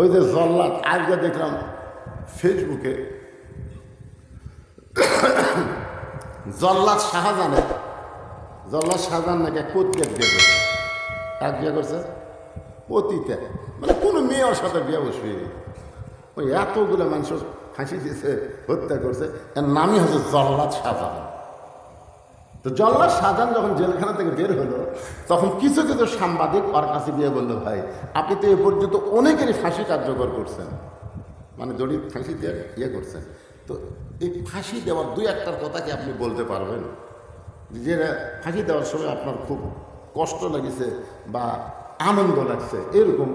ওই যে জল্লাদ, আজকে দেখলাম ফেসবুকে জল্লাদ শাহজাহানের জল্লাদ শাহজাহান নাকি পত্রিকা বিয়ে করছে। এক বিয়ে করছে? পতিতে। মানে কোনো মেয়ের সাথে বিয়ে বসবে ওই এতগুলো মানুষ ফাঁসি দিয়েছে, হত্যা করছে। এর নামই হচ্ছে জল্লাদ শাহজাহান। তো জল্লাদ শাহজাহান যখন জেলখানা থেকে বের হলো, তখন কিছু কিছু সাংবাদিক ওর কাছে গিয়ে বলল, ভাই, আপনি তো এ পর্যন্ত অনেকেরই ফাঁসি কার্যকর করছেন। মানে দড়ি ফাঁসি দিয়ে ইয়ে করছেন। তো এই ফাঁসি দেওয়ার দুই একটার কথা কি আপনি বলতে পারবেন? যে ফাঁসি দেওয়ার সময় আপনার খুব কষ্ট লাগছে বা আনন্দ লাগছে, এরকম।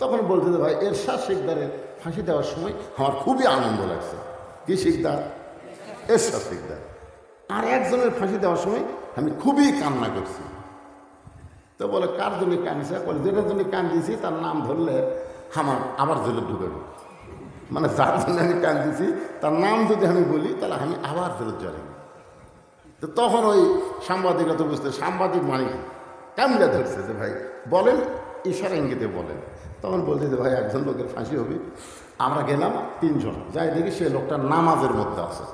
তখন বলতে ভাই, এরশাদ শিকদারের ফাঁসি দেওয়ার সময় আমার খুবই আনন্দ লাগছে। কি শিকদার? এরশাদ শিকদার। আর একজনের ফাঁসি দেওয়ার সময় আমি খুবই কান্না করছি। তো বলে, কার জন্য কাঁদছে বলে, যেটার জন্য কান্দিছি তার নাম ধরলে আমার আবার জেলে ঢুকাবে মানে যার জন্য আমি কান্দিছি তার নাম যদি আমি বলি, তাহলে আমি আবার ফেরত যাই তো তখন ওই সাংবাদিকরা তো বুঝতে, সাংবাদিক মানে? কামড়া ধরছে যে, ভাই, বলেন। ইশারা ইঙ্গিতে বলেন। তখন বলছে যে, ভাই, একজন লোকের ফাঁসি হবে, আমরা গেলাম তিনজন। যাই দেখি সে লোকটা নামাজের মধ্যে আছে।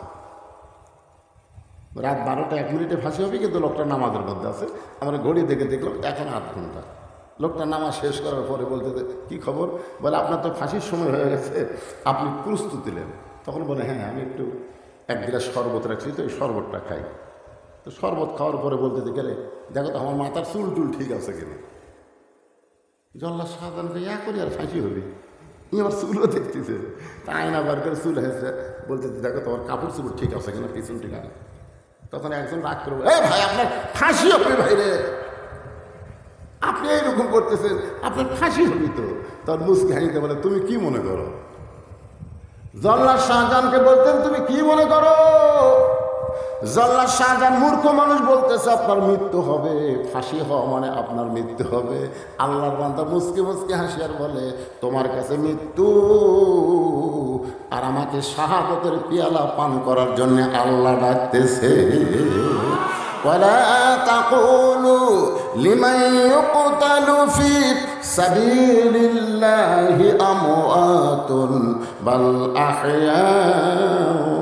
রাত বারোটা এক মিনিটে ফাঁসি হবে, কিন্তু লোকটা নামাজের মধ্যে আছে। আমরা ঘড়ি দেখে দেখলাম এখন আধ ঘণ্টা। লোকটা নামাজ শেষ করার পরে বলতে কি খবর? বলে, আপনার তো ফাঁসির সময় হয়ে গেছে, আপনি প্রস্তুতি নেন। তখন বলে হ্যাঁ আমি একটু, এক গ্লাস শরবত রাখছি তো, এই শরবতটা খাই। তো শরবত খাওয়ার পরে বলতে গেলে, দেখো তো, আমার মাথার চুল টুল ঠিক আছে কিনা? জল্লা সাধারণত ইয়া করি, আর ফাঁসি হবে। ই আমার চুলও দেখতেছে। তা আয়না বার করে চুল হয়েছে। বলতে দেখো, তোমার কাপড় চুপড় ঠিক আছে কিনা, পিছন ঠিক আছে তখন একজন রাগ করব, এ ভাই, আপনার ফাঁসি হবে ভাইরে আপনি এইরকম করতেছেন, আপনার ফাঁসি হবি তো। তার মুসকে হানিতে বলে, তুমি কি মনে করো? জল্লাদ শাহজাহানকে বলতেন, তুমি কি মনে করো? জল্লাদ শাহজাহান মূর্খ মানুষ বলতেছে আপনার মৃত্যু হবে ফাঁসি হওয়া মানে আপনার মৃত্যু হবে আল্লাহর বান্দা মুসকে মুসকে হাসিয়ার বলে তোমার কাছে মৃত্যু আর আমাকে শাহাদতের পিয়ালা পান করার জন্য আল্লাহ ডাকতেছে ولا تقولوا لمن يقتل في سبيل الله أموات بل أحياء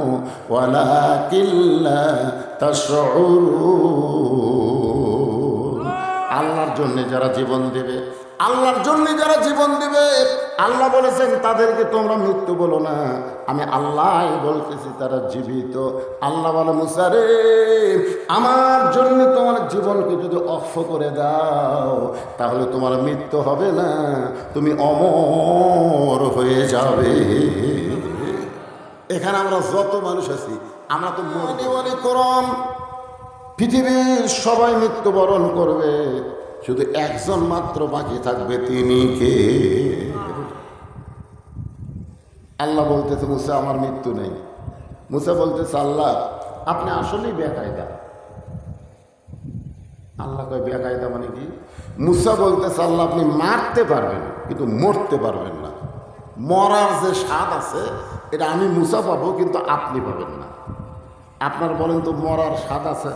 আল্লাহর জন্য যারা জীবন দেবে, আল্লাহর জন্য যারা জীবন দেবে, আল্লাহ বলেছেন, তাদেরকে তোমরা মৃত্যু বলো না। আমি আল্লাহ বলতেছি, তারা জীবিত। আল্লাহ বলে মুসারে আমার জন্য তোমার জীবনকে যদি অক্ষ করে দাও, তাহলে তোমার মৃত্যু হবে না। তুমি অমর হয়ে যাবে। এখানে আমরা যত মানুষ আছি আমরা তো মনে মনে করম পৃথিবীর সবাই মৃত্যুবরণ করবে শুধু একজন মাত্র বাকি থাকবে তিনি কে? আল্লাহ বলতেছে মুসা আমার মৃত্যু নেই। মুসা বলতেছে আল্লাহ আপনি আসলেই বেকায়দা। আল্লাহ কয় বেকায়দা মানে কি? মুসা বলতেছে আল্লাহ আপনি মারতে পারবেন কিন্তু মরতে পারবেন না। মরার যে স্বাদ আছে, এটা আমি মুসা পাবো, কিন্তু আপনি পাবেন না। আপনার বলেন তো মরার স্বাদ আছে?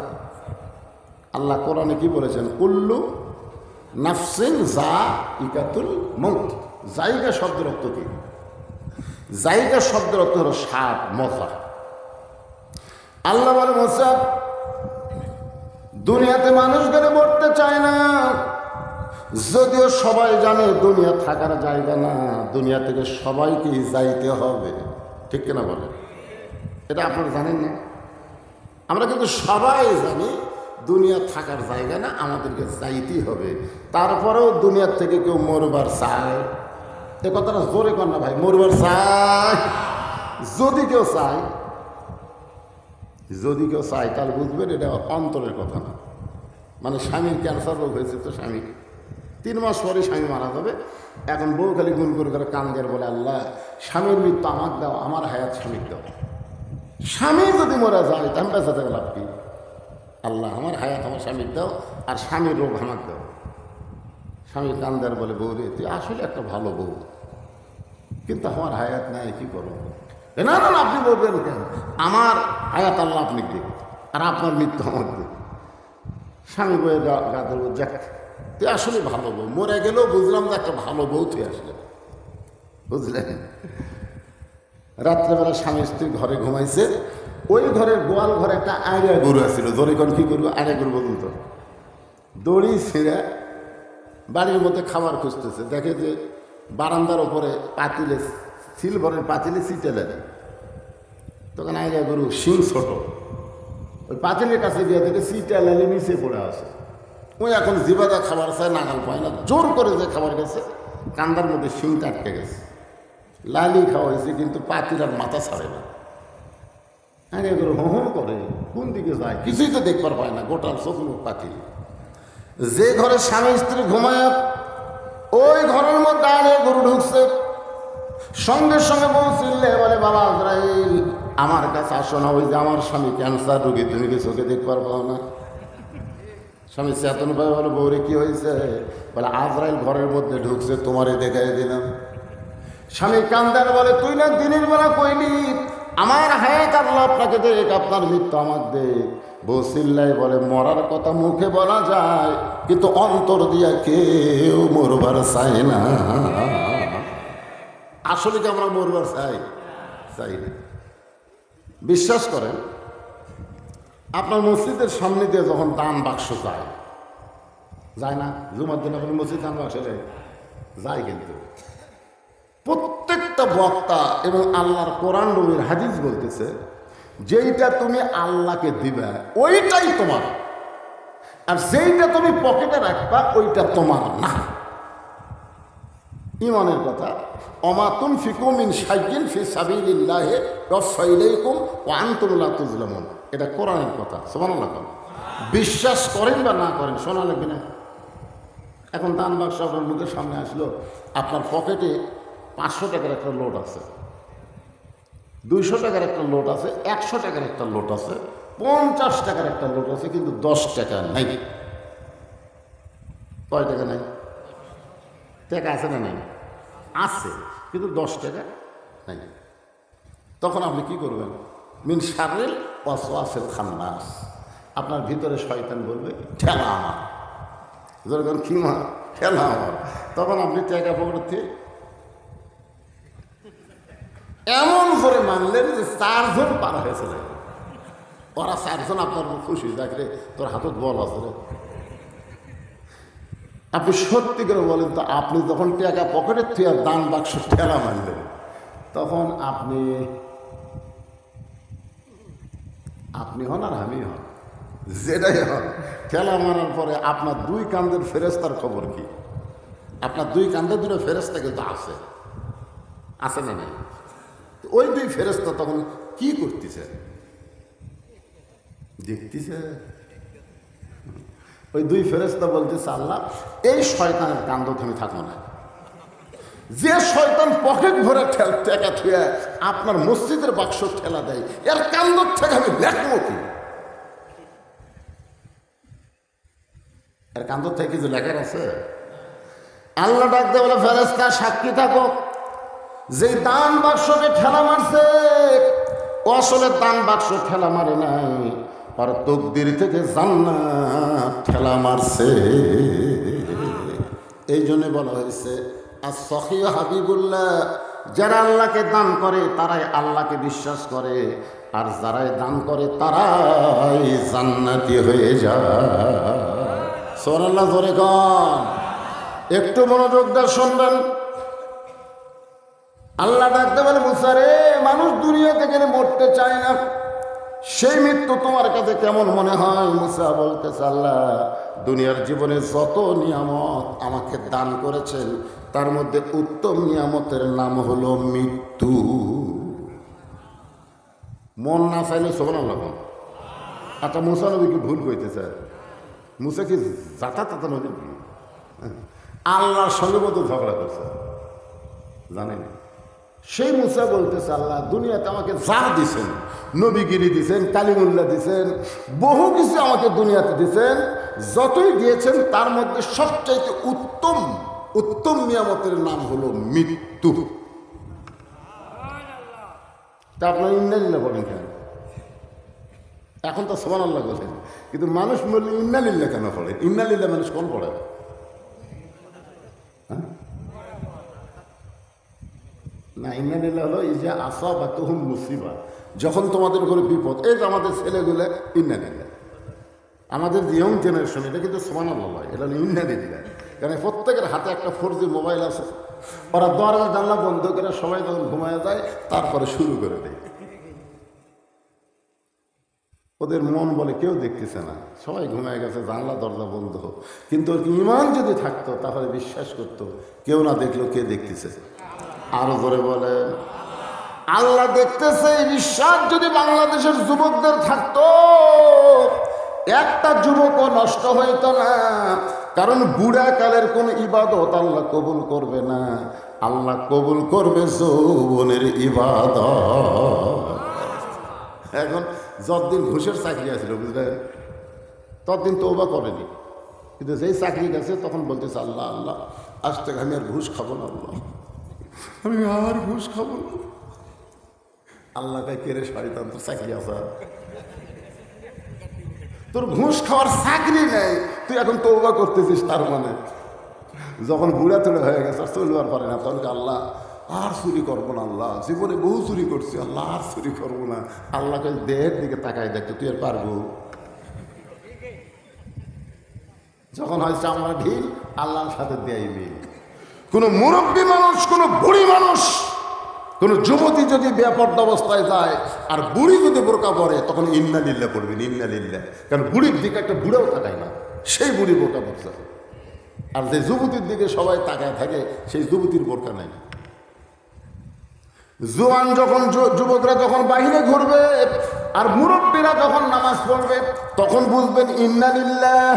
আল্লাহ কোরআনে কি বলেছেন? কুল্লু নাফসিন যা ইকাতুল মৌত জায়গা শব্দের অর্থ কি? জায়গা শব্দের অর্থ হলো স্বাদ, মজা। আল্লাহ বলে মোসাব দুনিয়াতে মানুষ গেলে মরতে চায় না। যদিও সবাই জানে দুনিয়া থাকার জায়গা না, দুনিয়া থেকে সবাইকেই যাইতে হবে। ঠিক কিনা বলে এটা আপনারা জানেন না? আমরা কিন্তু সবাই জানি দুনিয়া থাকার জায়গা না, আমাদেরকে চাইতেই হবে। তারপরেও দুনিয়ার থেকে কেউ মরবার চায়? এ কথাটা জোরে কর না ভাই, মরবার চায়। যদি কেউ চায়, যদি কেউ চায়, তাহলে বুঝবেন এটা অন্তরের কথা না। মানে স্বামীর ক্যান্সার রোগ হয়েছে তো স্বামী তিন মাস পরে স্বামী মারা যাবে। এখন বউ খালি গুন করে করে কান্দের বলে, আল্লাহ, স্বামীর মৃত্যু আমার দাও, আমার হায়াত স্বামীর দাও। স্বামী যদি মরে যায়, তাহলে বেঁচে থাকে লাভ কি? আল্লাহ, আমার হায়াত আমার স্বামীর দাও, আর স্বামীর রোগ আমার দাও। স্বামী কান্দার বলে, বউ রে, তুই আসলে একটা ভালো বউ। কিন্তু আমার হায়াত নাই, কি করব? না না আপনি বলবেন কেন? আমার হায়াত আল্লাহ আপনি দিন আর আপনার মৃত্যু আমার দিন স্বামী বইয়ের গা গা ধরবো, যাক। তুই আসলে ভালো বউ। মরে গেলেও বুঝলাম যে একটা ভালো বউ তুই আসলে। বুঝলেন রাত্রেবেলা স্বামী স্ত্রী ঘরে ঘুমাইছে, ওই ঘরের গোয়াল ঘরে একটা আড়িয়া গরু আছিল। দড়ি কোন কি করব? আড়িয়া গরু বলুন তো। দড়ি ছিঁড়ে বাড়ির মধ্যে খাবার খুঁজতেছে। দেখে যে বারান্দার ওপরে পাতিলে, সিলভারের পাতিলে সিটে দেয় তখন আইডিয়া গরু শিং ছোট। ওই পাতিলের কাছে গিয়ে দেখে সিটে লালি নিচে পড়ে আছে। ওই এখন জিবাদা খাবার চায় নাগাল পায় না। জোর করে যে খাবার গেছে কান্দার মধ্যে শিংটা আটকে গেছে। লালি খাওয়া হয়েছে, কিন্তু পাতিল আর মাথা ছাড়ে না। আরে এগুলো হোহন করে, কোন দিকে যায়? কিছুই তো দেখবার পায় না গোটাল চোখ মুখ পাতিল। যে ঘরে স্বামী স্ত্রী ঘুমায়, ওই ঘরের মধ্যে আনে গরু ঢুকছে। সঙ্গে সঙ্গে পৌঁছলে বলে, বাবা আজরাইল, আমার কাছে আসো না, ওই যে আমার স্বামী ক্যান্সার রোগী, তুমি কি চোখে দেখবার পাও না? স্বামী চেতন ভাই বলে বৌরে কি হয়েছে? বলে, আজরাইল ঘরের মধ্যে ঢুকছে, তোমারে দেখাই দিলাম। স্বামী কান্দার বলে, তুই না দিনের বেলা কইলি, আমার হায়াত আল্লাহ আপনাকে দেখ, আপনার মৃত্যু আমার দেখ। বসিল্লাই বলে, মরার কথা মুখে বলা যায়, কিন্তু অন্তর দিয়া কেউ মরবার চাই না। আসলে কি আমরা মরবার চাই? চাই না। বিশ্বাস করেন আপনার মসজিদের সামনে দিয়ে যখন দান বাক্স যায় যায় না? জুমার দিন আপনি মসজিদ দান বাক্স যায়? যায় কিন্তু। প্রত্যেকটা বক্তা এবং আল্লাহর কোরআন নবীর হাদিস বলতেছে, যেইটা তুমি আল্লাহকে দিবে, ওইটাই তোমার। আর যেইটা তুমি পকেটে রাখবা, ওইটা তোমার না। ইমানের কথা। অমাতুন ফিকুমিন সাইকিন ফি সাবিলিল্লাহে রফাইলাইকুম ও আন্তমুল্লাহ তুজলামুন এটা কোরআনের কথা, সুবহানাল্লাহ বিশ্বাস করেন বা না করেন, শোনা লাগবে না। এখন দান বাক্স আপনার মুখের সামনে আসলো, আপনার পকেটে পাঁচশো টাকার একটা লোট আছে। দুইশো টাকার একটা লোট আছে, একশো টাকার একটা লোট আছে, পঞ্চাশ টাকার একটা লোট আছে, কিন্তু দশ টাকা নাই। কয় টাকা নাই? টাকা আছে না নাই? আছে, কিন্তু দশ টাকা নাই। তখন আপনি কি করবেন? মিন সারেল ওয়াসওয়াসের খান্নাস। আপনার ভিতরে শয়তান বলবে, ঠেলা আমার। যখন কি মা? ঠেলা আমার। তখন আপনি টাকা পকেটে এমন করে মানলেন যে চারজন পার হয়েছে। রে। ওরা চারজন আপনার খুশি দেখলে তোর হাতত বল আছে আপনি সত্যি করে বলেন তো, আপনি যখন টাকা পকেটের থেকে দান বাক্স ঠেলা মারলেন, তখন আপনি আপনি হন আর আমি হন। যেটাই হন, ঠেলা মারার পরে আপনার দুই কান্দের ফেরেস্তার খবর কি? আপনার দুই কান্দে দুটো ফেরেস্তা কিন্তু আছে। আছে না নাই? ওই দুই ফেরেস্তা তখন কি করতেছে? দেখতেছে? ওই দুই ফেরেস্তা বলতেছে, আল্লাহ, এই শয়তানের কান্দ তুমি থাকো না। যে শয়তান পকেট ভরে টেকা থুয়ে আপনার মসজিদের বাক্স ঠেলা দেয়, এর কান্দ থেকে আমি দেখব কি? এর কান্দ থেকে কিছু লেখার আছে? আল্লাহ ডাকতে বলে ফেরেস্তা সাক্ষী থাকো। যে দান বাক্সকে ঠেলা মারছে আসলে দান বাক্স ঠেলা মারে নাই। আর তকদির থেকে জান্নাত ঠেলা মারছে। এই জন্য বলা হয়েছে আর সখী হাবিবুল্লাহ, যারা আল্লাহকে দান করে, তারাই আল্লাহকে বিশ্বাস করে। আর যারাই দান করে, তারাই জান্নাতি হয়ে যায়। সোনাল্লাহ ধরে কন। একটু মনোযোগ দিয়ে শুনবেন। আল্লাহ ডাকতে বলে মুসারে মানুষ দুনিয়াতে গেলে মরতে চায় না। সেই মৃত্যু তোমার কাছে কেমন মনে হয়? মুসা বলতে আল্লাহ দুনিয়ার জীবনে যত নিয়ামত আমাকে দান করেছেন, তার মধ্যে উত্তম নিয়ামতের নাম হলো মৃত্যু। মন না চাইলে শোভন আল্লাহ আচ্ছা মুসা নবী কি ভুল কইতেছে মুসা কি যাতা তাতা নদী আল্লাহর সঙ্গে মতো ঝগড়া করছে। জানেন? সেই মুসা বলতেছে, আল্লাহ, দুনিয়াতে আমাকে যা দিছেন, নবীগিরি দিছেন, কালিমুল্লাহ দিছেন, বহু কিছু আমাকে দুনিয়াতে দিছেন, যতই দিয়েছেন, তার মধ্যে সবচাইতে উত্তম উত্তম নিয়ামতের নাম হলো মৃত্যু। তা আপনার ইন্দালিল্লা বলেন কেন? এখন তো সমান আল্লাহ বলেন, কিন্তু মানুষ বললে ইন্নালিল্লা কেন পড়ে? ইন্নালিল্লা মানুষ কোন পড়ে। না ইন্নানিল্লা হলো এই যে আসা বা মুসিবা। যখন তোমাদের উপরে বিপদ, এই যে আমাদের ছেলেগুলো ইন্নানিল্লা আমাদের ইয়ং জেনারেশন এটা কিন্তু সমান আল্লাহ এটা হলো ইন্নানিল্লা কারণ প্রত্যেকের হাতে একটা ফোর জি মোবাইল আছে। ওরা দরজা, জানলা বন্ধ করে সবাই যখন ঘুমায় যায়, তারপরে শুরু করে দেয়। ওদের মন বলে কেউ দেখতেছে না। সবাই ঘুমায় গেছে, জানলা, দরজা বন্ধ। কিন্তু ওর ইমান যদি থাকতো, তাহলে বিশ্বাস করতো, কেউ না দেখল কে দেখতেছে? আরও ধরে বলে আল্লাহ দেখতেছে এই বিশ্বাস যদি বাংলাদেশের যুবকদের থাকতো, একটা যুবকও নষ্ট হইতো না। কারণ বুড়া কালের কোন ইবাদত আল্লাহ কবুল করবে না। আল্লাহ কবুল করবে যৌবনের ইবাদত। এখন যতদিন ঘুষের চাকরি আছিল বুঝলেন ততদিন তৌবা করেনি। কিন্তু যেই চাকরি গেছে, তখন বলতেছে, আল্লাহ আল্লাহ, আজ থেকে আমি আর ঘুষ খাব না আল্লাহ। আমি আর ঘুষ শয়তান, তোর চাকরি আছে? তোর ঘুষ খাওয়ার চাকরি নেই। তুই এখন তৌবা করতেছিস তার মানে। যখন বুড়া তুলে হয়ে গেছে, আর চলবার পারে না। তখন আল্লাহ, আর চুরি করব না, আল্লাহ। জীবনে বহু চুরি করছি, আল্লাহ, আর চুরি করব না। আল্লাহকে দেহের দিকে তাকাই দেখতো তুই আর পারব? যখন হয়েছে, আমার ঢিল, আল্লাহর সাথে দেয় মিল। কোনো মুরব্বী মানুষ, কোনো বুড়ি মানুষ, কোনো যুবতী যদি বেপর্দ অবস্থায় যায় আর বুড়ি যদি বোরকা পরে, তখন ইন্না লিল্লা পড়বেন ইন্না লিল্লা কারণ বুড়ির দিকে একটা বুড়াও তাকায় না, সেই বুড়ি বোরকা পড়ছে আর যে যুবতীর দিকে সবাই তাকায় থাকে, সেই যুবতীর বোরকা নাই। জোয়ান যখন যুবকরা যখন বাহিরে ঘুরবে, আর মুরব্বীরা যখন নামাজ পড়বে, তখন বুঝবেন ইন্নালিল্লাহ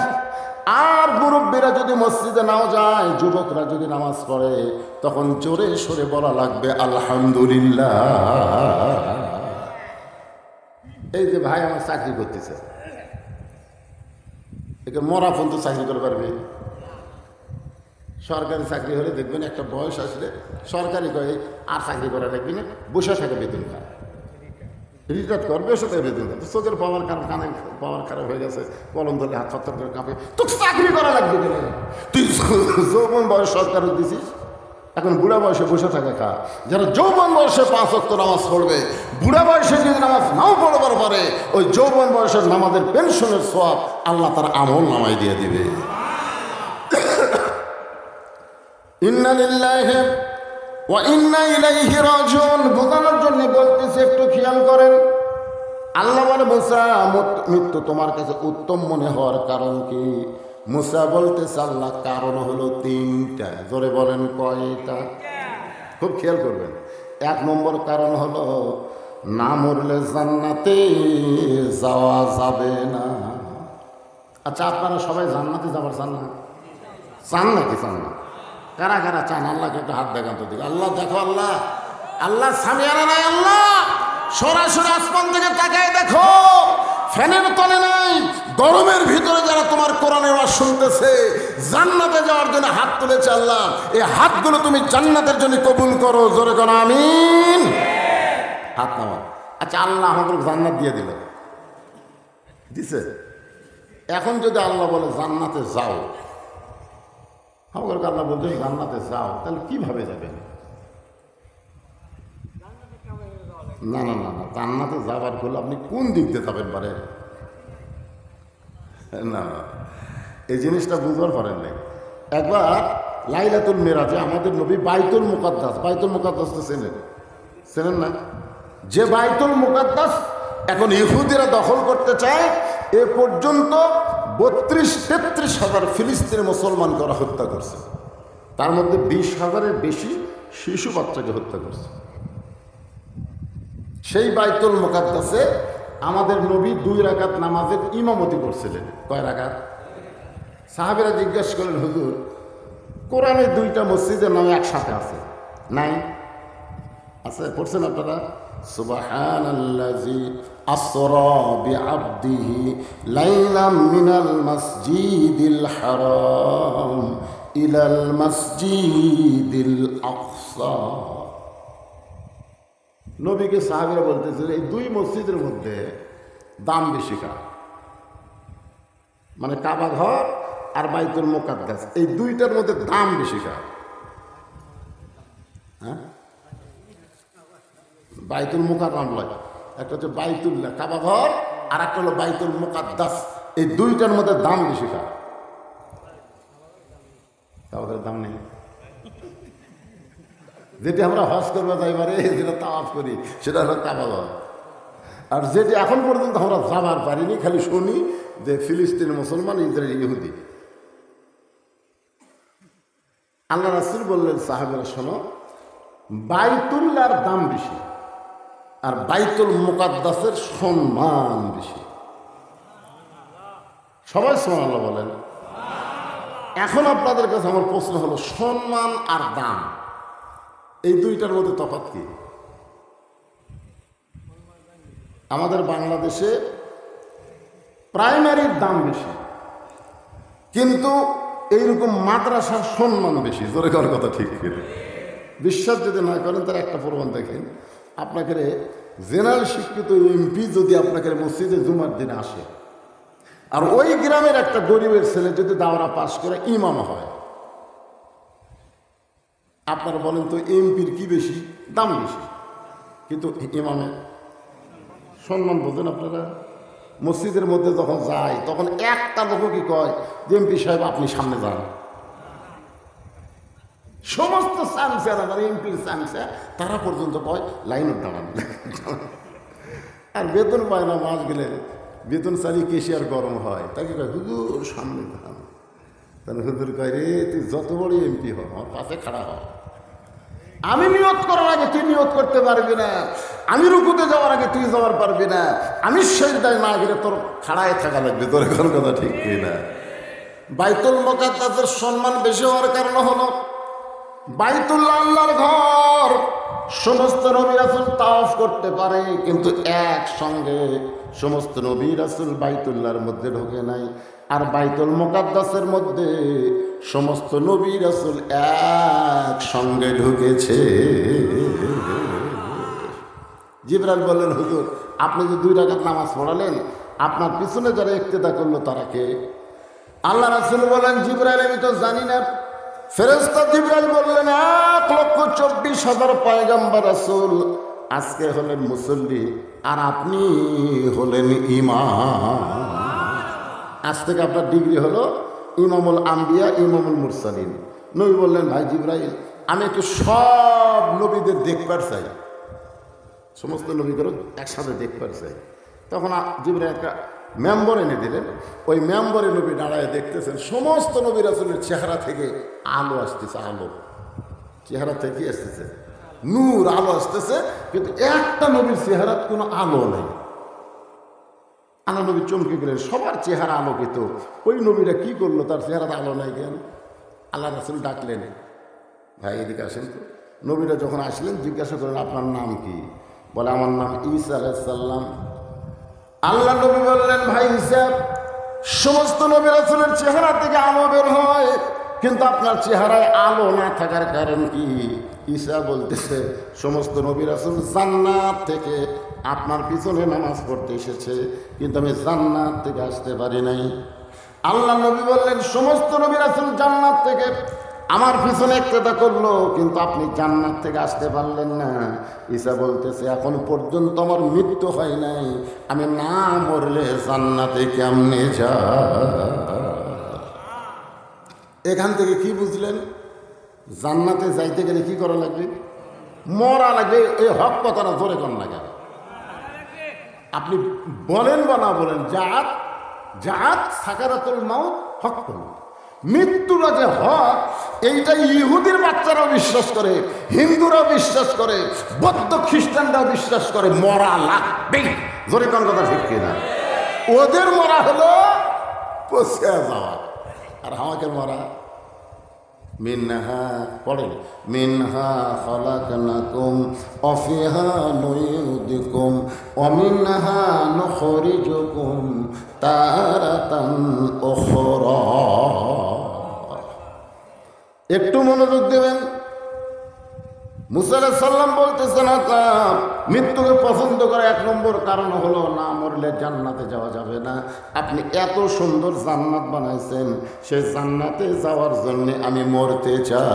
আর মুরব্বীরা যদি মসজিদে নাও যায়, যুবকরা যদি নামাজ পড়ে, তখন জোরে সরে বলা লাগবে, আলহামদুলিল্লাহ। এই যে ভাই আমার চাকরি করতেছে। একে মরা পর্যন্ত চাকরি করে পারবে। সরকারি চাকরি হলে দেখবেন একটা বয়স আসলে সরকারি কয়ে আর চাকরি করা লাগবে না, বসে থাকে বেতন খায়। রিটায়ার কর বসে থাকে বেতন খায় চোখের পাওয়ার খারাপ কানে পাওয়ার খারাপ হয়ে গেছে, কলম ধরলে হাত থর করে কাঁপে তো চাকরি করা লাগবে কেন? তুই যৌবন বয়স সরকারে দিছিস? এখন বুড়া বয়সে বসে থাকে খা। যারা যৌবন বয়সে পাঁচ অক্ট নামাজ পড়বে, বুড়া বয়সে যদি নামাজ নাও পড়বার পারে, ওই যৌবন বয়সের নামাজের পেনশনের সব আল্লাহ তার আমল নামাই দিয়ে দিবে। ইন্না বোঝানোর জন্য বলতেছে, একটু খেয়াল করেন। আল্লাহ বলে, মুসা মৃত্যু তোমার কাছে উত্তম মনে হওয়ার কারণ কি? মুসা বলতেছে, আল্লাহ, কারণ হলো তিনটা। জোরে বলেন, কয়টা? খুব খেয়াল করবেন। এক নম্বর কারণ হলো, না মরলে জান্নাতে যাওয়া যাবে না। আচ্ছা আপনারা সবাই জান্নাতে যাবার চান না? চান নাকি চান না? কারা কারা চান? আল্লাহকে একটু হাত দেখান তো দিকে। আল্লাহ দেখো, আল্লাহ। আল্লাহ সামিয়ানা নাই, আল্লাহ। সরাসরি আসমান থেকে তাকায় দেখো। ফ্যানের তলে নাই, গরমের ভিতরে যারা তোমার কোরআনের আওয়াজ শুনতেছে, জান্নাতে যাওয়ার জন্য হাত তুলেছে আল্লাহ। এই হাতগুলো তুমি জান্নাতের জন্য কবুল করো, জোরে করো আমিন। হাত নামা আচ্ছা আল্লাহ আমাদের জান্নাত দিয়ে দিল। দিছে? এখন যদি আল্লাহ বলে জান্নাতে যাও আমাকে আল্লাহ বলতে জান্নাতে যাও। তাহলে কীভাবে যাবেন? না না না না, জান্নাতে যাবার হলে আপনি কোন দিক দিয়ে যাবেন পারে? না, এই জিনিসটা বুঝবার পারেন নাই। একবার লাইলাতুল মেরাজে আমাদের নবী বাইতুল মুকাদ্দাস বাইতুল মুকাদ্দাস তো চেনেন? চেনেন না? যে বাইতুল মুকাদ্দাস এখন ইহুদিরা দখল করতে চায়, এ পর্যন্ত বত্রিশ, তেত্রিশ হাজার ফিলিস্তিনি মুসলমান করা হত্যা করছে। তার মধ্যে বিশ হাজারের বেশি শিশু বাচ্চাকে হত্যা করছে। সেই বাইতুল মোকাদ্দাসে আমাদের নবী দুই রাকাত নামাজের ইমামতি করছিলেন। কয় রাকাত? সাহাবেরা জিজ্ঞেস করলেন, হুজুর, কোরআনে দুইটা মসজিদের নামে একসাথে আছে? নাই? আছে, পড়ছেন আপনারা? سبحان الذي أسرى بعبده ليلا من المسجد الحرام إلى المسجد الأقصى নবীকে সাহাবিরা বলতেছিল এই দুই মসজিদের মধ্যে দাম বেশি কার মানে কাবা ঘর আর বাইতুল মোকাদ্দাস এই দুইটার মধ্যে দাম বেশি কার হ্যাঁ বাইতুল মুকাদ্দাম লয়। একটা হচ্ছে বাইতুল্লাহ কাবা ঘর আর একটা হলো বাইতুল মুকাদ্দাস। এই দুইটার মধ্যে দাম বেশি কার? দাম নেই। যেটি আমরা হজ করব যাইবারে যেটা তাওয়াফ করি, সেটা হলো কাবা ঘর। আর যেটি এখন পর্যন্ত আমরা যাবার পারিনি, খালি শুনি যে ফিলিস্তিন মুসলমান, ইসরায়েল ইহুদি। আল্লাহ রাসুল বললেন, সাহাবেরা শোনো বাইতুল্লার দাম বেশি। আর বাইতুল মুকাদ্দাসের সম্মান বেশি। সবাই সোমান বলেন। এখন আপনাদের কাছে আমার প্রশ্ন হলো, সম্মান আর দাম এই দুইটার মধ্যে তফাৎ কি? আমাদের বাংলাদেশে প্রাইমারির দাম বেশি, কিন্তু এইরকম মাদ্রাসার সম্মান বেশি। জোরে কথা ঠিক বিশ্বাস যদি না করেন তার একটা প্রমাণ দেখেন। আপনাকে জেনারেল শিক্ষিত এমপি যদি আপনাকে মসজিদে জুমার দিনে আসে, আর ওই গ্রামের একটা গরিবের ছেলে যদি দাওরা পাশ করে ইমাম হয়, আপনারা বলেন তো এমপির কি বেশি? দাম বেশি। কিন্তু ইমামের সম্মান বোঝেন আপনারা? মসজিদের মধ্যে যখন যায়, তখন একটা লোক কি কয় যে, এমপি সাহেব, আপনি সামনে যান সমস্ত সামসেরা যারা এমপির সামসে তারা পর্যন্ত কয় লাইনের দাঁড়ান। আর বেতন পায় না মাস গেলে। বেতন চালিয়ে কেশিয়ার গরম হয়। তাকে কয়, হুজুর, সামনে দাঁড়ান। তাহলে হুজুর কয়, রে, তুই যত বড় এমপি হ, আমার পাশে খাড়া হ। আমি নিয়ত করার আগে তুই নিয়ত করতে পারবি না। আমি রুকুতে যাওয়ার আগে তুই যাওয়ার পারবি না। আমি সেই দায় না গেলে তোর খাড়ায় থাকা লাগবে। তোর এখন কথা ঠিক না বাইতুল মোকাদ্দাসের সম্মান বেশি হওয়ার কারণ হলো বাইতুল্লাহ আল্লাহর ঘর। সমস্ত নবী রাসুল তাওয়াফ করতে পারে, কিন্তু একসঙ্গে সমস্ত নবী রাসুল বাইতুল্লাহর মধ্যে ঢোকে নাই। আর বাইতুল মোকাদ্দাসের মধ্যে সমস্ত নবী রাসুল একসঙ্গে ঢুকেছে। জিবরাল বললেন, হুজুর, আপনি যে দুই রাকাত নামাজ পড়ালেন, আপনার পিছনে যারা ইক্তেদা করল তারা কে? আল্লাহ রাসুল বলেন, জিবরাইল, আমি তো জানি না ফেরেস্তা জিবরাইল বললেন, এক লক্ষ চব্বিশ হাজার পয়গাম্বার রাসুল, আজকে হলেন মুসল্লি, আর আপনি হলেন ইমাম। আজ থেকে আপনার ডিগ্রি হলো ইমামুল আম্বিয়া, ইমামুল মুরসালিন। নবী বললেন, ভাই জিব্রাইল, আমি একটু সব নবীদের দেখবার চাই। সমস্ত নবীদেরও একসাথে দেখবার চাই। তখন জিব্রাইল একটা মেম্বর এনে দিলেন। ওই মেম্বরে নবী দাঁড়ায় দেখতেছেন, সমস্ত নবী রাসুলের চেহারা থেকে আলো আসতেছে, আলো। চেহারা থেকে আসতেছে। নূর, আলো আসতেছে, কিন্তু একটা নবীর চেহারার কোনো আলো নেই। আল্লাহ নবী চমকে গেলেন, সবার চেহারা আলোকিত। ওই নবীরা কি করল? তার চেহারাতে আলো নাই কেন? আল্লাহ রাসুল ডাকলেন। ভাই, এদিকে আসেন তো। নবীরা যখন আসলেন, জিজ্ঞাসা করলেন, আপনার নাম কি? বলে, আমার নাম ঈসা আলাইসাল্লাম আল্লাহ নবী বললেন, ভাই হিসাব, সমস্ত নবী রাসুলের চেহারা থেকে আলো বের হয়, কিন্তু আপনার চেহারায় আলো না থাকার কারণ কি? ঈশা বলতেছে, সমস্ত নবী রাসুল জান্নাত থেকে আপনার পিছনে নামাজ পড়তে এসেছে, কিন্তু আমি জান্নাত থেকে আসতে পারি নাই। আল্লাহ নবী বললেন, সমস্ত নবী রাসুল জান্নাত থেকে আমার পিছনে একটা করল, কিন্তু আপনি জান্নাত থেকে আসতে পারলেন না। ঈশা বলতেছে, এখন পর্যন্ত আমার মৃত্যু হয় নাই, আমি না মরলে জান্নাতে কেমনে যা এখান থেকে কি বুঝলেন? জান্নাতে যাইতে গেলে কি করা লাগবে? মরা লাগবে, এই হক কথাটা জোরে কম লাগে আপনি বলেন বা না বলেন, জাত জাত সাকারাতুল মাউত, হক মৃত্যুরা যে হক এইটা ইহুদির বাচ্চারাও বিশ্বাস করে, হিন্দুরাও বিশ্বাস করে, বৌদ্ধ খ্রিস্টানরাও বিশ্বাস করে, মরা লাগবে জোরে কোন কথা ঠিক কিনা? ওদের মরা হলো পচে যাওয়া। আর আমাকে মরা? মিনহা, পড়েন। মিনহা খলাকনাকুম অফিহা নুয়ুদিকুম অমিনহা নখরিজুকুম তারাতান উখরা। একটু মনোযোগ দেবেন। মুসাল্লাহ সাল্লাম বলতেছেন মৃত্যুকে পছন্দ করা এক নম্বর কারণ হলো না মরলে জান্নাতে যাওয়া যাবে না। আপনি এত সুন্দর জান্নাত বানাইছেন, সেই জান্নাতে যাওয়ার জন্য আমি মরতে চাই।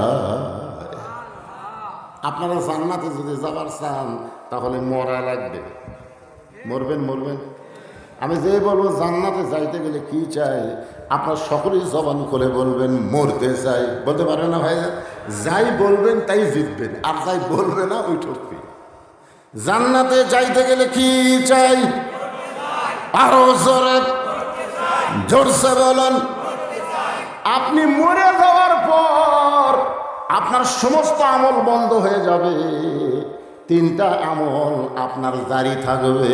আপনারা জান্নাতে যদি যাবার চান, তাহলে মরা লাগবে। মরবেন মরবেন। আমি যে বলব, জান্নাতে যাইতে গেলে কি চাই? আপনার সকলেই জবান করে বলবেন, মরতে চাই। বলতে পারে না ভাই যাই বলবেন তাই জিতবেন, আর যাই বলবে না, ওই ঠকবে জান্নাতে যাইতে গেলে কি চাই? আরও জোরে জোরসে বলেন, আপনি মরে যাওয়ার পর আপনার সমস্ত আমল বন্ধ হয়ে যাবে, তিনটা আমল আপনার জারি থাকবে।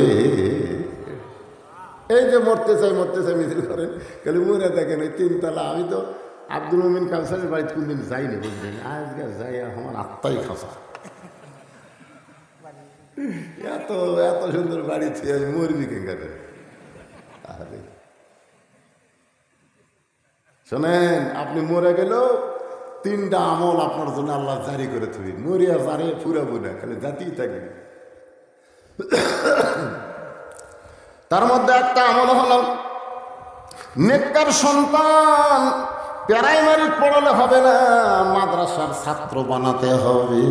এই যে মরতে চাই মরতে চাই, মিছিল করেন, খালি মরে দেখেন ওই তিনতলা। আমি তো আব্দুল মমিন কাউসারের বাড়িতে কোনদিন যাইনি, বুঝলেন? আজকে যাই আমার আত্মাই খাসা এত এত সুন্দর বাড়ি থেকে আমি মরবি কেঙ্গারে আরে। শোনেন, আপনি মরে গেলেও তিনটা আমল আপনার জন্য আল্লাহ জারি করে থবি মরিয়া জারে ফুরাবো না, খালি জাতি থাকবে। তার মধ্যে একটা আমল হলো, নেককার সন্তান প্রাইমারি পড়ালে হবে না, মাদ্রাসার ছাত্র বানাতে হবে।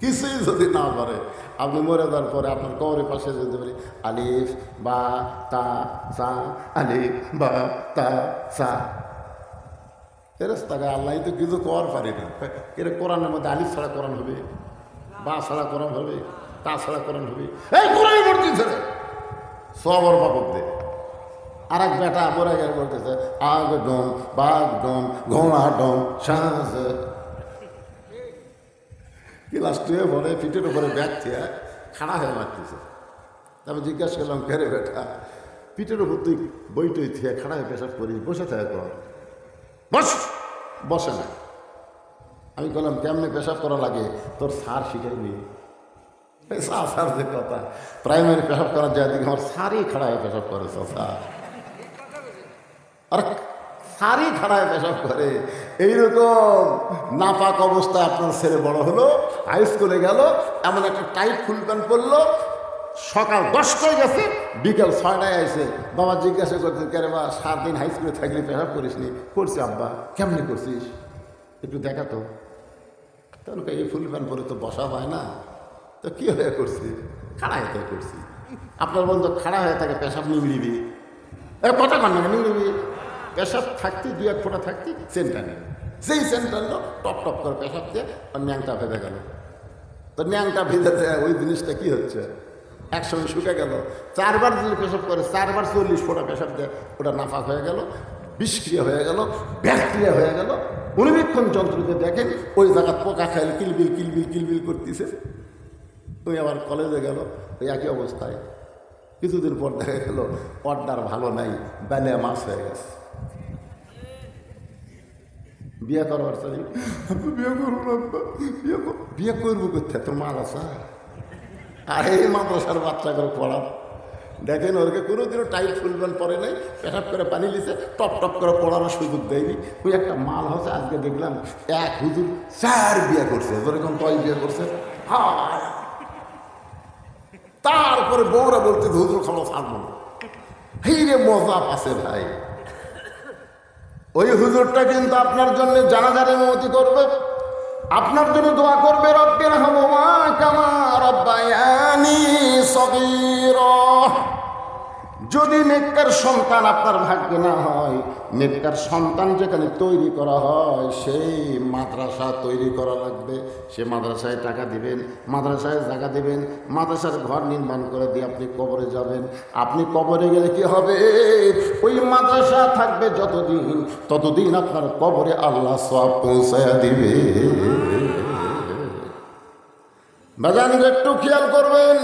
কিছুই যদি না পারে, আপনি মরে যাওয়ার পরে আপনার কবরের পাশে যেতে পারি আলিফ, বা, তা, সা, আলিফ, বা, তা, সা। ফেরেস্তাকে আল্লাহ তো কিছু করার পারি না। এর কোরআনের মধ্যে আলিফ ছাড়া কোরআন হবে, বা ছাড়া কোরআন হবে। তা ছাড়া কোরআন হবে। এই কোরআনই পড়তেছে রে সবর বাপক দে আর এক বেটা পরে গেলে বলতেছে, আগ ডম বাঘ ডম ঘোড়া ডম, সাজ। ক্লাস টুয়ে পরে পিঠের উপরে ব্যাগ থেকে খাড়া হয়ে মারতেছে। তারপর জিজ্ঞাসা করলাম কেরে বেটা? পিঠের উপর তুই বই টই থেকে খাড়া হয়ে পেশাব করিস, বসে থাকে কর বস, বসে না। আমি বললাম কেমনে পেশাব করা লাগে? তোর সার শিখাইবি এই যে কথা। প্রাইমারি পেশাব করার যায় দিকে আমার সারই খাড়া হয়ে পেশাব করে স্যার আর সারি খাড়ায় পেশাব করে। এইরকম নাপাক অবস্থায় আপনার ছেলে বড় হলো হাই স্কুলে গেল, এমন একটা টাইট ফুল প্যান্ট পরলো, সকাল দশটায় গেছে, বিকেল ছয়টায় আইসে বাবা জিজ্ঞাসা করতে কেরে বা সাত দিন হাই স্কুলে থাকলে, পেশাব করিস নি করছি আব্বা। কেমনি করছিস? একটু দেখা তো। তখন এই ফুল প্যান্ট পরে তো বসা হয় না। তো কী হয়ে করছি? খাড়া হয়ে করছি। আপনার বন্ধু খাড়া হয়ে থাকে পেশাব নিমড়িবি এ কথা কন না নিমড়িবি পেশাব থাকতে দু এক ফোঁটা থাকতে, সেন্টার নেই সেই সেন্টার টপ টপ করে পেশাব দিয়ে আর ন্যাংটা ভেবে গেল। তো ন্যাংটা ভেজেছে ওই জিনিসটা কি হচ্ছে? একসঙ্গে শুকে গেল। চারবার যদি পেশাব করে, চারবার চল্লিশ ফোটা পেশাব দেয় ওটা নাফাক হয়ে গেল, বিষক্রিয়া হয়ে গেল, ব্যাকটেরিয়া হয়ে গেল। অনুবীক্ষণ যন্ত্রতে দেখেন, ওই জায়গা পোকা খাইলে কিলবিল কিলবিল কিলবিল করতেছে। তুমি আবার কলেজে গেল ওই একই অবস্থায় কিছুদিন পর দেখা গেল পর্দার ভালো নাই বেলে মাছ হয়ে গেছে। বিয়ে করবার চাই। বিয়ে করব বিয়ে বিয়ে করব কোথায়? তোর মাল আছে আর এই মাদ্রাসার বাচ্চা করে পড়া দেখেন ওরকে কোনোদিনও টাইট ফুলবেন পরে নাই পেশাব করে পানি লিছে টপ টপ করে পড়ানোর সুযোগ দেয়নি। ওই একটা মাল হচ্ছে আজকে দেখলাম এক হুজুর চার বিয়ে করছে। যেরকম কয় বিয়ে করছে? হায়। তারপরে বউরা বলতে হুজুর খালো ছাড়বো না। রে, মজা আছে ভাই। ওই হুজুরটা কিন্তু আপনার জন্য জানাজারে মতি করবে। আপনার জন্য দোয়া করবে, রব্বের হামা কামা রব্বায়ানি সগীর। যদি নেককার সন্তান আপনার ভাগ্যে না হয়, নেককার সন্তান যেখানে তৈরি করা হয়, সেই মাদ্রাসা তৈরি করা লাগবে। সে মাদ্রাসায় টাকা দিবেন, মাদ্রাসায় জায়গা দিবেন, মাদ্রাসার ঘর নির্মাণ করে দিয়ে আপনি কবরে যাবেন। আপনি কবরে গেলে কি হবে? ওই মাদ্রাসা থাকবে যতদিন, ততদিন আপনার কবরে আল্লাহ সব পৌঁছায়া দিবে। বাজান, একটু খেয়াল করবেন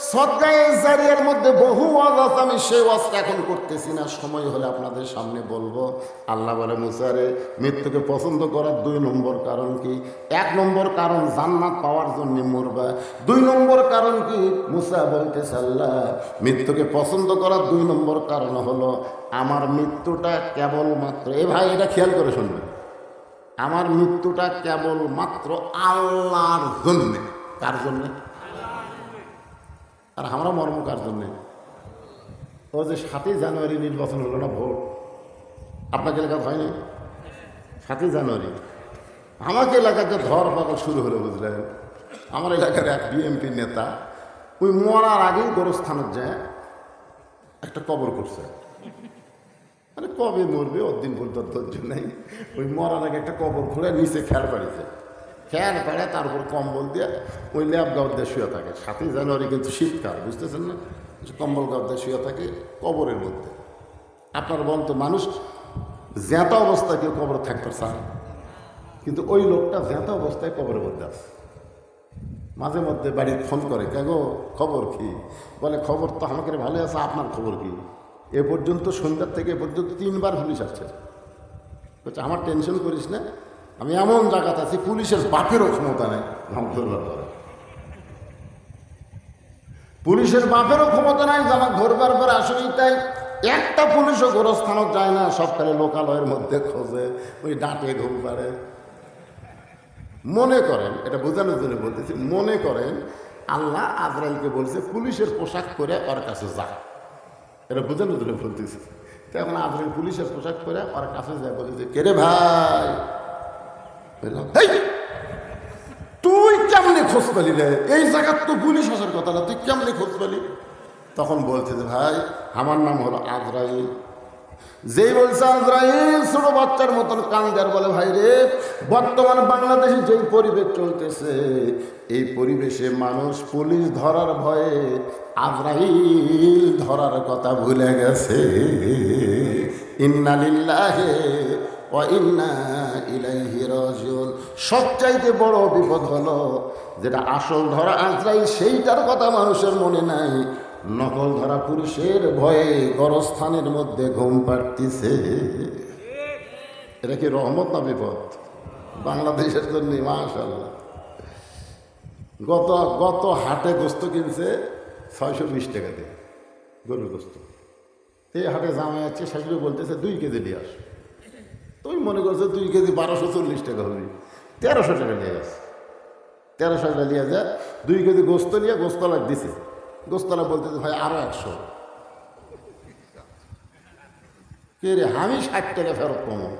সদ্গায়ে জারিয়ার মধ্যে বহু ওয়াজ আমি সেই ওয়াজটা এখন করতেছি না। সময় হলে আপনাদের সামনে বলব। আল্লাহ বলে মুসারে মৃত্যুকে পছন্দ করার দুই নম্বর কারণ কি? এক নম্বর কারণ জান্নাত পাওয়ার জন্য মরবা। দুই নম্বর কারণ কি? মুসা বলতে আল্লাহ, মৃত্যুকে পছন্দ করার দুই নম্বর কারণ হলো, আমার মৃত্যুটা কেবলমাত্র, এ ভাই, এটা খেয়াল করে শুনবেন। আমার মৃত্যুটা কেবলমাত্র আল্লাহর জন্যে। কার জন্যে? আর আমরা মর্ম কার জন্যে? ও যে সাতই জানুয়ারি নির্বাচন হলো না ভোট? আপনাকে এলাকা হয়নি সাতই জানুয়ারি। আমাকে এলাকাতে ধর পাকল শুরু হলো, বুঝলেন? আমার এলাকার এক বিএমপি নেতা, ওই মরার আগেই গোরস্থানের যায়, একটা কবর করছে। মানে কবে মরবে? ওর দিন বলতে ধৈর্য নেই। ওই মরার আগে একটা কবর খুঁড়ে নিচে খেয়াল পাড়িছে খেয়াল পাড়ে তার উপর কম্বল দিয়ে ওই ল্যাব গাঁত দিয়ে শুয়ে থাকে। সাতই জানুয়ারি কিন্তু শীতকাল, বুঝতেছেন না? কম্বল গাঁত দিয়ে শুয়ে থাকে কবরের মধ্যে। আপনার বলুন তো, মানুষ জ্যাঁতা অবস্থায় কেউ কবর থাকতে চায় কিন্তু ওই লোকটা জ্যাঁতা অবস্থায় কবরের মধ্যে আছে। মাঝে মধ্যে বাড়ি ফোন করে কেগো খবর কি? বলে, খবর তো আমাকে ভালো আছে, আপনার খবর কি? এ পর্যন্ত সন্ধ্যার থেকে এ পর্যন্ত তিনবার পুলিশ আসছে। বলছে, আমার টেনশন করিস না আমি এমন জায়গাতে আছি, পুলিশের বাপেরও ক্ষমতা নেই। রহমতুল্লাহ করে। পুলিশের বাপেরও ক্ষমতা নাই যে আমার ঘরবার পর আসলেই তাই একটা পুলিশও গোরস্থানত যায় না সবকালে লোকালয়ের মধ্যে খোঁজে, ওই ডাঁটে ঘুম পাড়ে মনে করেন, এটা বোঝানোর জন্য বলতেছি, মনে করেন, আল্লাহ আজরাইলকে বলছে, পুলিশের পোশাক পরে ওর কাছে যা। এটা বোঝানোর জন্য বলতেছি। এখন আজরাইল পুলিশের পোশাক করে ওর কাছে যায় বলেছে কেরে ভাই? বললাম, "হেই, তুই কেমনে খোঁজ পেলি রে? এই জায়গার তো পুলিশ আসার কথা না তুই কেমনে খোঁজ পেলি? তখন বলছে যে ভাই আমার নাম হলো আজরাইল। যেই বলছে আজরাইল ছোট বাচ্চার মতন কান্দার বলে ভাই রে বর্তমানে বাংলাদেশে যেই পরিবেশ চলতেছে এই পরিবেশে মানুষ পুলিশ ধরার ভয়ে আজরাইল ধরার কথা ভুলে গেছে। ইন্নালিল্লাহে ও ইন্না রাজিউন সবচাইতে বড় বিপদ হলো যেটা আসল ধরা আজরাইল, সেইটার কথা মানুষের মনে নাই। নকল ধরা পুরুষের ভয়ে গরস্থানের মধ্যে ঘুম পাড়তিছে। এটা কি রহমত না বিপদ? বাংলাদেশের জন্য মাশাল্লাহ গত গত হাটে গোস্ত কিনছে ছয়শো বিশ টাকা দিয়ে, গরুর গোস্ত। এই হাটে জামাই আছে, শাশুড়ি বলতেছে, দুই কেজি নিয়ে আস। তুই মনে করছ দুই কেজি বারোশো চল্লিশ টাকা হবে। তেরোশো টাকা নিয়ে গেছে তেরোশো টাকা নিয়ে যা, দুই কেজি গোস্ত নিয়ে গোস্তলা দিছে। গোস্তলা বলতেছে ভাই আরও একশো। কে রে, আমি ষাট টাকা ফেরত কমো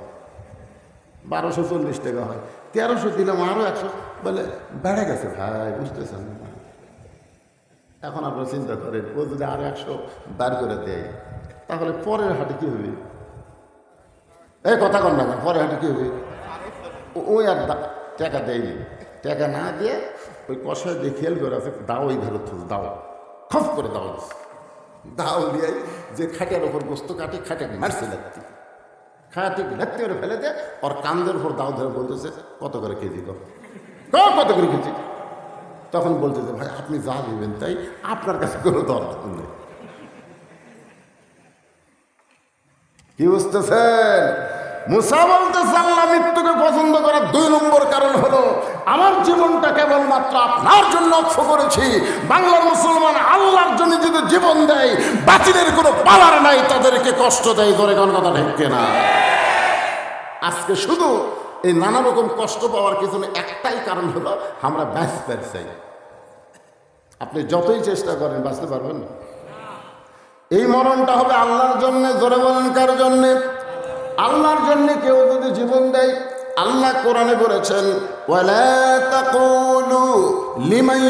বারোশো চল্লিশ টাকা হয়। তেরোশো দিলাম আরও একশো। বলে, বেড়ে গেছে ভাই, বুঝতেছেন এখন আপনারা চিন্তা করেন, ও যদি আরও একশো বার করে দেয়, তাহলে পরের হাটে কি হবে? এই কথা কন না পরের হাটে কি হবে? ওই আর টাকা দেয়নি। টাকা না দিয়ে ওই কষায় দিয়ে খেয়াল করে আছে, দাও এই ধরে থুল দাও। খপ করে দাও দাও দিয়ে যে খাটের ওপর গোস্ত কাটে, খাটে মারছে লাগতে খাটি লাগতে করে ফেলে দে। ওর কান্দের উপর দাও ধরে বলতেছে, কত করে কেজি কও, কত করে কেজি? তখন বলতেছে, ভাই, আপনি যা দেবেন তাই আপনার কাছে কোনো দরকার নেই। কি বুঝতেছেন? মুসা বলতেছে, আল্লাহ মৃত্যুকে পছন্দ করার দুই নম্বর কারণ হলো, আমার জীবনটা কেবলমাত্র আপনার জন্য অক্ষ করেছি। বাংলার মুসলমান আল্লাহর জন্য যদি জীবন দেয়, বাতিলের কোনো পালার নাই, তাদেরকে কষ্ট দেয়, ধরে কোন কথা ঢেকে না আজকে শুধু এই নানা রকম কষ্ট পাওয়ার পিছনে একটাই কারণ হলো, আমরা ব্যস্ত চাই আপনি যতই চেষ্টা করেন, বাঁচতে পারবেন না। এই মরণটা হবে আল্লাহর জন্য, জোরে বলেন কার জন্যে? আল্লাহর জন্য কেউ যদি জীবন দেয়, আল্লাহ কোরআনে বলেছেন, ওয়ালা তাকুলু লিমান